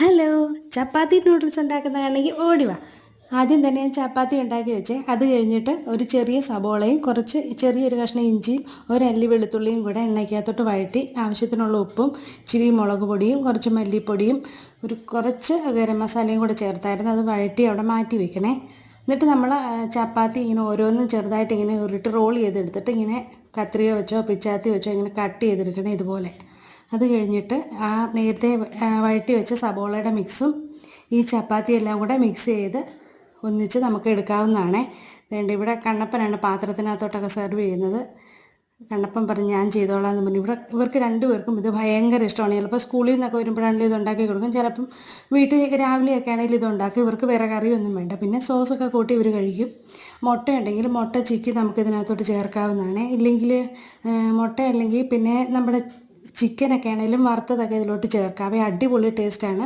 Hello ചപ്പാത്തി noodles ഉണ്ടാക്കുന്നതാണെങ്കിൽ ഓടി വാ. ആദ്യം തന്നെ ഞാൻ ചപ്പാത്തി ഉണ്ടാക്കി വെച്ചേ. അത് കഴിഞ്ഞിട്ട് ഒരു ചെറിയ സബോളയും കുറച്ച് ചെറിയൊരു കഷ്ണം ഇഞ്ചിയും ഒരു അല്ലി വെളുത്തുള്ളിയും കൂടെ എണ്ണയ്ക്കകത്തോട്ട് വഴറ്റി ആവശ്യത്തിനുള്ള ഉപ്പും ഇച്ചിരി മുളക് പൊടിയും കുറച്ച് മല്ലിപ്പൊടിയും ഒരു കുറച്ച് ഗരം മസാലയും കൂടെ ചേർത്തായിരുന്നു. അത് വഴറ്റി അവിടെ മാറ്റി വെക്കണേ. എന്നിട്ട് നമ്മൾ ചപ്പാത്തി ഇങ്ങനെ ഓരോന്നും ചെറുതായിട്ട് ഇങ്ങനെ ഉരുട്ട് റോൾ ചെയ്തെടുത്തിട്ട് ഇങ്ങനെ കത്രിക വെച്ചോ പിച്ചാത്തി വെച്ചോ ഇങ്ങനെ കട്ട് ചെയ്തെടുക്കണേ ഇതുപോലെ. അത് കഴിഞ്ഞിട്ട് ആ നേരത്തെ വഴറ്റി വെച്ച സബോളയുടെ മിക്സും ഈ ചപ്പാത്തി എല്ലാം കൂടെ മിക്സ് ചെയ്ത് ഒന്നിച്ച് നമുക്ക് എടുക്കാവുന്നതാണേ. വേണ്ട ഇവിടെ കണ്ണപ്പനാണ് പാത്രത്തിനകത്തോട്ടൊക്കെ സെർവ് ചെയ്യുന്നത്. കണ്ണപ്പൻ പറഞ്ഞ് ഞാൻ ചെയ്തോളാം എന്ന് പറഞ്ഞു. ഇവിടെ ഇവർക്ക് രണ്ടുപേർക്കും ഇത് ഭയങ്കര ഇഷ്ടമാണ്. ചിലപ്പോൾ സ്കൂളിൽ നിന്നൊക്കെ വരുമ്പോഴാണെങ്കിലും ഇത് ഉണ്ടാക്കി കൊടുക്കും ചിലപ്പം വീട്ടിൽ രാവിലെയൊക്കെ ആണെങ്കിലും ഇത് ഉണ്ടാക്കും. ഇവർക്ക് വേറെ കറിയൊന്നും വേണ്ട. പിന്നെ സോസൊക്കെ കൂട്ടി ഇവർ കഴിക്കും. മുട്ട ഉണ്ടെങ്കിൽ മുട്ട ചിക്കി നമുക്ക് ഇതിനകത്തോട്ട് ചേർക്കാവുന്നതാണ്. ഇല്ലെങ്കിൽ മുട്ട അല്ലെങ്കിൽ പിന്നെ നമ്മുടെ ചിക്കനൊക്കെ ആണെങ്കിലും വറുത്തതൊക്കെ ഇതിലോട്ട് ചേർക്കാം. അവ അടിപൊളി ടേസ്റ്റാണ്